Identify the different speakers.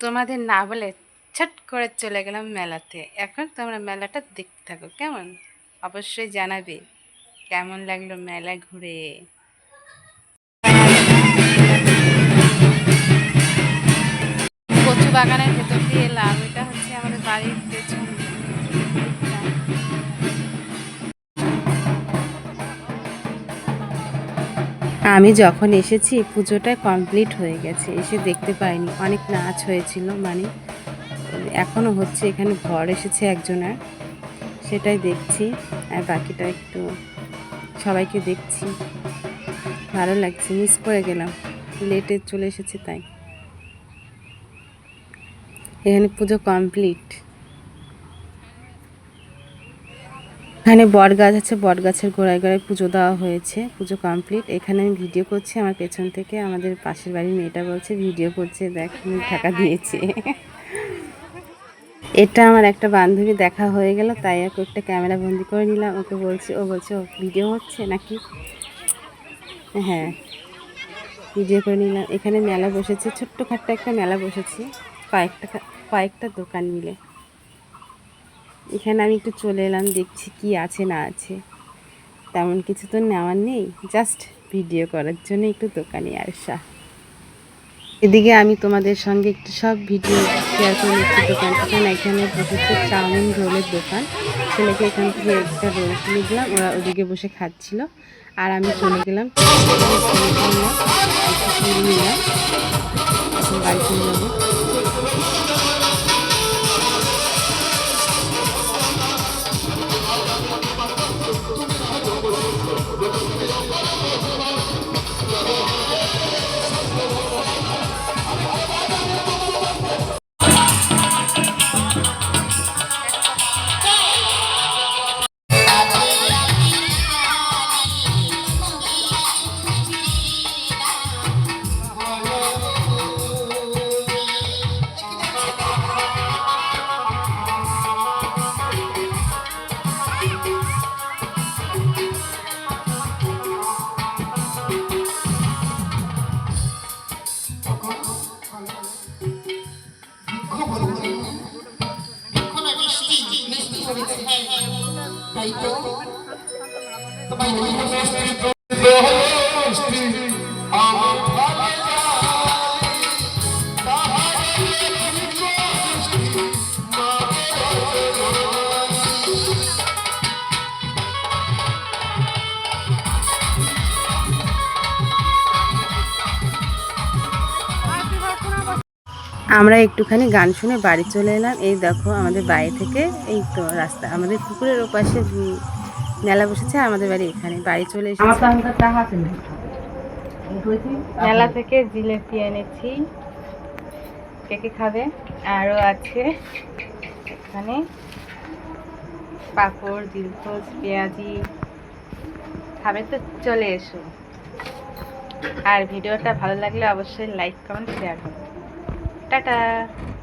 Speaker 1: তোমাদের না বলে ছট করে চলে গেলাম মেলাতে। এখন তোমরা মেলাটা দেখতে থাকো, কেমন? অবশ্যই জানাবে কেমন লাগল মেলা ঘুরে। কচু বাগানের ভেতর দিয়ে এলাম আমি যখন এসেছি, পুজোটা কমপ্লিট হয়ে গেছে। এসে দেখতে পাইনি। অনেক নাচ হয়েছিল মানে এখনও হচ্ছে, এখানে ঘর এসেছে একজনের। সেটাই দেখছি। আর বাকিটা একটু সবাইকে দেখছি। ভালো লাগছে মিস করে গেলাম। লেটে চলে এসেছে, তাই। এখানে পুজো কমপ্লিট এখানে বট গাছ আছে বট গাছের গোড়ায় গোড়ায় পুজো দেওয়া হয়েছে, পুজো কমপ্লিট এখানে আমি ভিডিও করছি, আমার পেছন থেকে আমাদের পাশের বাড়ির মেয়েটা বলছে ভিডিও করছে, দেখ ঢাকা দিয়েছে। এটা আমার একটা বান্ধবী দেখা হয়ে গেল, তাই ওকে একটা ক্যামেরা বন্দি করে নিলাম। ওকে বলছে, ও বলছে, ও ভিডিও হচ্ছে নাকি? হ্যাঁ ভিডিও করে নিলাম। এখানে মেলা বসেছে, ছোট্টখাট্ট একটা মেলা বসেছে, কয়েকটা কয়েকটা দোকান মিলে। এখানে আমি একটু চলে এলাম, দেখছি কি আছে না আছে। তেমন কিছু তো নেওয়ার নেই জাস্ট ভিডিও করার জন্য একটু দোকানে আসা এদিকে আমি তোমাদের সঙ্গে একটু সব ভিডিও শেয়ার করে একটু দোকান। থেকে এখানে বসেছে চাউমিন রোলের দোকান। ছেলেকে এখান থেকে একটা রোল কিনে দিলাম, ওরা ওদিকে বসে খাচ্ছিল। আর আমি চলে গেলাম। নিলাম। বাড়ি চলে
Speaker 2: তাই তো?
Speaker 1: আমরা একটুখানি গান শুনে বাড়ি চলে এলাম। এই দেখো আমাদের বাড়ি থেকে এই তো রাস্তা আমাদের পুকুরের ওপাশে মেলা বসেছে আমাদের বাড়ি এখানে। বাড়ি চলে এসেছি। মেলা থেকে জিলেপি এনেছি। কে কে খাবে? আরও আছে। এখানে পাঁপড় দিলখোজ পেঁয়াজি। খাবে তো চলে এসো। আর ভিডিওটা ভালো লাগলে অবশ্যই লাইক কমেন্ট শেয়ার করো। Tata!